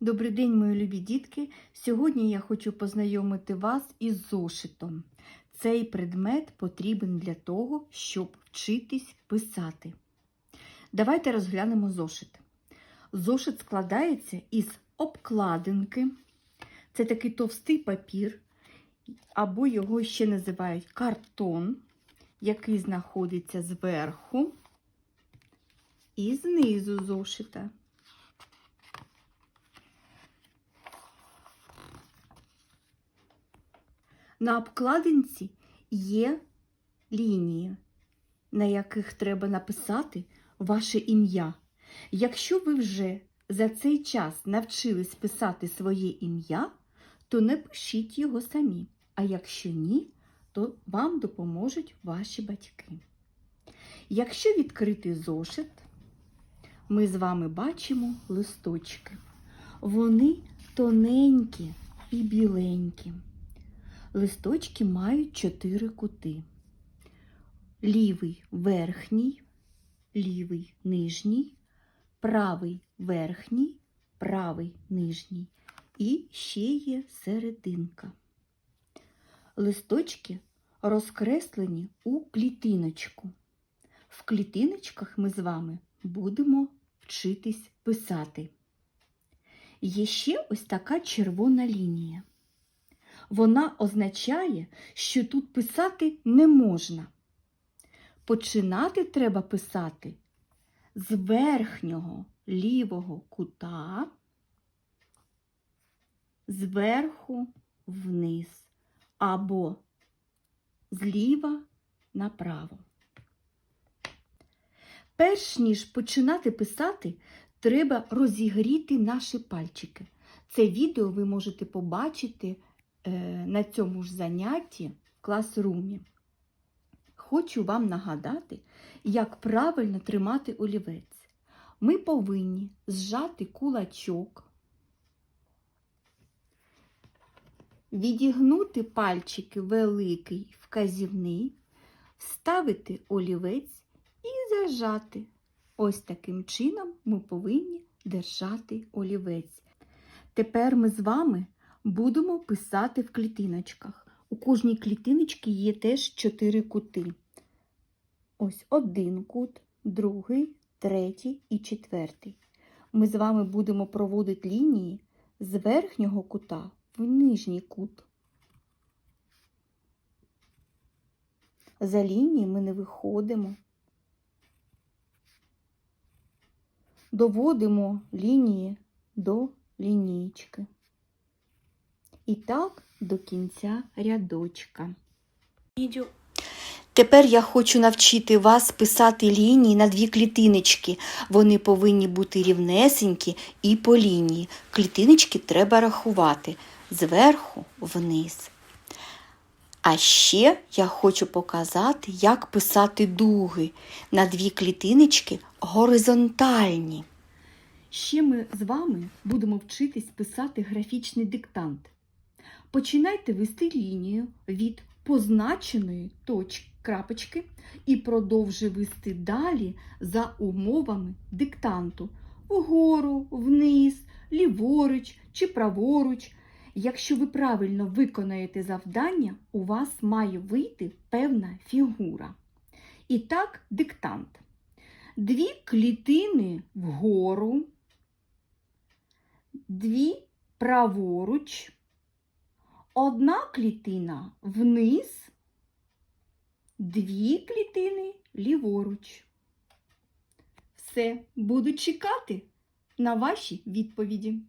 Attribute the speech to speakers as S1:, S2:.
S1: Добрий день, мої любі дітки! Сьогодні я хочу познайомити вас із зошитом. Цей предмет потрібен для того, щоб вчитись писати. Давайте розглянемо зошит. Зошит складається із обкладинки. Це такий товстий папір, або його ще називають картон, який знаходиться зверху і знизу зошита. На обкладинці є лінії, на яких треба написати ваше ім'я. Якщо ви вже за цей час навчились писати своє ім'я, то не пишіть його самі. А якщо ні, то вам допоможуть ваші батьки. Якщо відкрити зошит, ми з вами бачимо листочки. Вони тоненькі і біленькі. Листочки мають чотири кути. Лівий верхній, лівий нижній, правий верхній, правий нижній і ще є серединка. Листочки розкреслені у клітиночку. В клітиночках ми з вами будемо вчитись писати. Є ще ось така червона лінія. Вона означає, що тут писати не можна. Починати треба писати з верхнього лівого кута, зверху вниз або зліва направо. Перш ніж починати писати, треба розігріти наші пальчики. Це відео ви можете побачити на цьому ж занятті в класрумі. Хочу вам нагадати, як правильно тримати олівець. Ми повинні зжати кулачок, відігнути пальчики великий вказівний, вставити олівець і зажати. Ось таким чином ми повинні держати олівець. Тепер ми з вами будемо писати в клітиночках. У кожній клітиночці є теж чотири кути. Ось один кут, другий, третій і четвертий. Ми з вами будемо проводити лінії з верхнього кута в нижній кут. За лінії ми не виходимо. Доводимо лінії до лінійки. І так до кінця рядочка. Тепер я хочу навчити вас писати лінії на дві клітиночки. Вони повинні бути рівнесенькі і по лінії. Клітиночки треба рахувати зверху вниз. А ще я хочу показати, як писати дуги на дві клітиночки горизонтальні. Ще ми з вами будемо вчитись писати графічний диктант. Починайте вести лінію від позначеної точки крапочки і продовжуй вести далі за умовами диктанту вгору, вниз, ліворуч чи праворуч. Якщо ви правильно виконаєте завдання, у вас має вийти певна фігура. І так, диктант. Дві клітини вгору, дві праворуч, одна клітина вниз, дві клітини ліворуч. Все, буду чекати на ваші відповіді.